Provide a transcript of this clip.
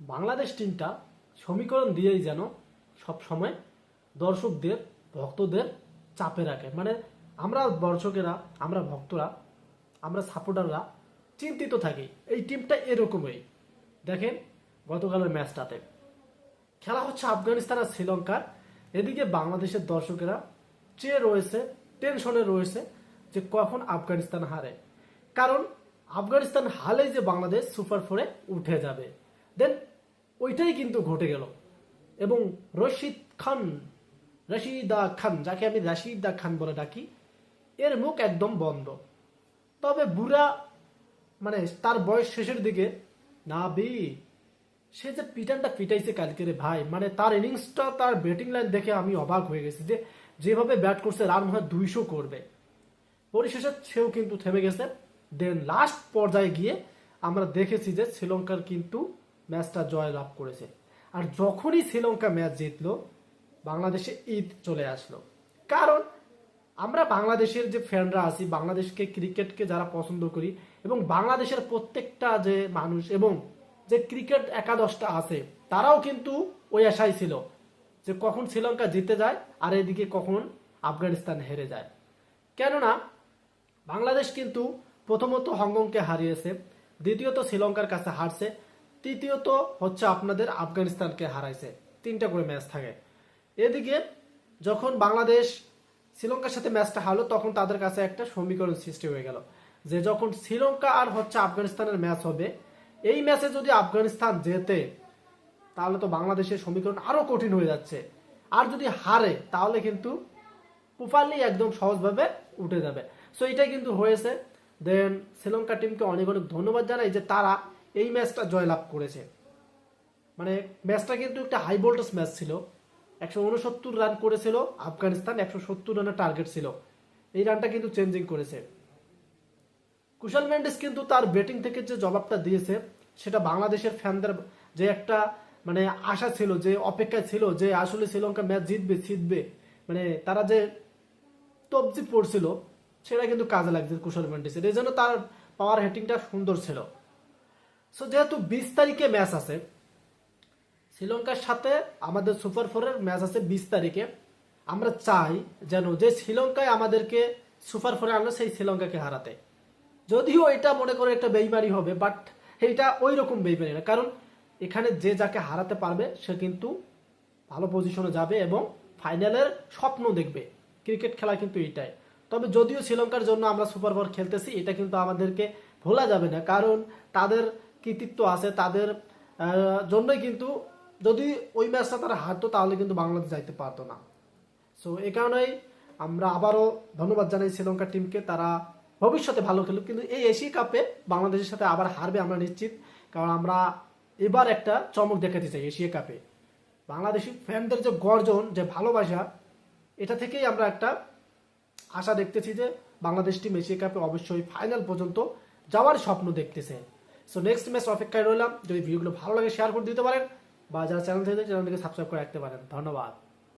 বাংলাদেশ টিমটা সমীকরণ দিয়েই যেন সব সময় দর্শকদের, ভক্তদের চাপে রাখে। মানে আমরা দর্শকেরা, আমরা ভক্তরা, আমরা সাপোর্টাররা চিন্তিত থাকি, এই টিমটা এরকমই। দেখেন গতকালের ম্যাচটাতে। খেলা হচ্ছে আফগানিস্তান আর শ্রীলঙ্কার। এদিকে বাংলাদেশের দর্শকেরা চেয়ে রয়েছে, টেনশনে রয়েছে যে কখন আফগানিস্তান হারে। কারণ আফগানিস্তান হালেই যে বাংলাদেশ সুপার ফোরে উঠে যাবে। দেন ওইটাই কিন্তু ঘটে গেল। এবং রশিদ খান, রশিদা খান, যাকে আমি রাশিদা খান বলে ডাকি, এর মুখ একদম বন্ধ। তবে বুড়া মানে তার বয়স শেষের দিকে না বি সে যে পিটানটা পিটাইছে কালকে রে ভাই মানে তার ইনিংসটা, তার ব্যাটিং লাইন দেখে আমি অবাক হয়ে গেছি যে যেভাবে ব্যাট করছে, রান হয় দুইশো করবে। পরিশেষে সেও কিন্তু থেমে গেছে। দেন লাস্ট পর্যায়ে গিয়ে আমরা দেখেছি যে শ্রীলঙ্কার কিন্তু ম্যাচটা জয় লাভ করেছে। আর যখনই শ্রীলঙ্কা ম্যাচ জিতলো, বাংলাদেশে ঈদ চলে আসলো। কারণ, আমরা বাংলাদেশের যে ফ্যানরা আছি, বাংলাদেশকে, ক্রিকেটকে যারা পছন্দ করি এবং বাংলাদেশের প্রত্যেকটা যে মানুষ এবং যে ক্রিকেট একাদশটা আছে, তারাও কিন্তু ওই আশাই ছিল যে কখন শ্রীলঙ্কা জিতে যায় আর এদিকে কখন আফগানিস্তান হেরে যায়। কেননা, বাংলাদেশ কিন্তু প্রথমত হংকংকে হারিয়েছে, দ্বিতীয়ত শ্রীলঙ্কার কাছে হারছে তৃতীয়ত হচ্ছে আপনাদের আফগানিস্তানকে হারাইছে। তিনটা করে ম্যাচ থাকে। এদিকে যখন বাংলাদেশ শ্রীলঙ্কার সাথে ম্যাচটা হারলো, তখন তাদের কাছে একটা সমীকরণ সৃষ্টি হয়ে গেল যে যখন শ্রীলঙ্কা আর হচ্ছে আফগানিস্তানের ম্যাচ হবে, এই ম্যাচে যদি আফগানিস্তান জেতে, তাহলে তো বাংলাদেশের সমীকরণ আরও কঠিন হয়ে যাচ্ছে। আর যদি হারে, তাহলে কিন্তু প্রপারলি একদম সহজভাবে উঠে যাবে। সো এটাই কিন্তু হয়েছে। দেন শ্রীলঙ্কা টিমকে অনেক অনেক ধন্যবাদ জানাই যে তারা এই ম্যাচটা জয়লাভ করেছে। মানে ম্যাচটা কিন্তু একটা হাই ভোল্টেজ ম্যাচ ছিল। একশো উনসত্তর রান করেছিল, আফগানিস্তান একশো সত্তর রানের টার্গেট ছিল। এই রানটা কিন্তু চেঞ্জিং করেছে। কুশাল মেন্ডেস কিন্তু তার ব্যাটিং থেকে যে জবাবটা দিয়েছে, সেটা বাংলাদেশের ফ্যানদের যে একটা মানে আশা ছিল, যে অপেক্ষা ছিল, যে আসলে শ্রীলঙ্কা ম্যাচ জিতবে জিতবে মানে তারা যে তবজি পড়ছিল, সেটা কিন্তু কাজে লাগছে কুশল মেন্ডেসের। এই জন্য তার পাওয়ার হেটিংটা সুন্দর ছিল। সো যেহেতু বিশ তারিখে ম্যাচ আছে, শ্রীলঙ্কার সাথে আমাদের সুপার ফোরের ম্যাচ আছে বিশ তারিখে, আমরা চাই যেন যে শ্রীলঙ্কায় আমাদেরকে সুপার ফোরে আনলো, সেই শ্রীলঙ্কাকে হারাতে। যদিও এটা মনে করে একটা বেইমারি হবে বাট এটা ওই রকম বেইমারি না। কারণ এখানে যে যাকে হারাতে পারবে, সে কিন্তু ভালো পজিশনে যাবে এবং ফাইনালের স্বপ্ন দেখবে। ক্রিকেট খেলা কিন্তু এটাই তবে যদিও শ্রীলঙ্কার জন্য আমরা সুপার ফোর খেলতেছি, এটা কিন্তু আমাদেরকে ভোলা যাবে না। কারণ তাদের কৃতিত্ব আছে তাদের জন্যই কিন্তু যদি ওই ম্যাচটা তারা হারতো তাহলে কিন্তু বাংলাদেশ যাইতে পারতো না। সো এই কারণেই আমরা আবারও ধন্যবাদ জানাই শ্রীলঙ্কা টিমকে তারা ভবিষ্যতে ভালো খেলুক। কিন্তু এই এশিয়া কাপে বাংলাদেশের সাথে আবার হারবে আমরা নিশ্চিত। কারণ আমরা এবার একটা চমক দেখাতে চাই এশিয়া কাপে। বাংলাদেশি ফ্যানদের যে গর্জন, যে ভালোবাসা, এটা থেকেই আমরা একটা আশা দেখতেছি যে বাংলাদেশ টিম এশিয়া কাপে অবশ্যই ফাইনাল পর্যন্ত যাওয়ার স্বপ্ন দেখতেছে। সো নেক্সট ম্যাচ অপেক্ষায় রইলাম। যদি ভিডিওগুলো ভালো লাগে শেয়ার করে দিতে পারেন। বা যারা চ্যানেল থেকে চ্যানেলটিকে সাবস্ক্রাইব করে রাখতে পারেন। ধন্যবাদ।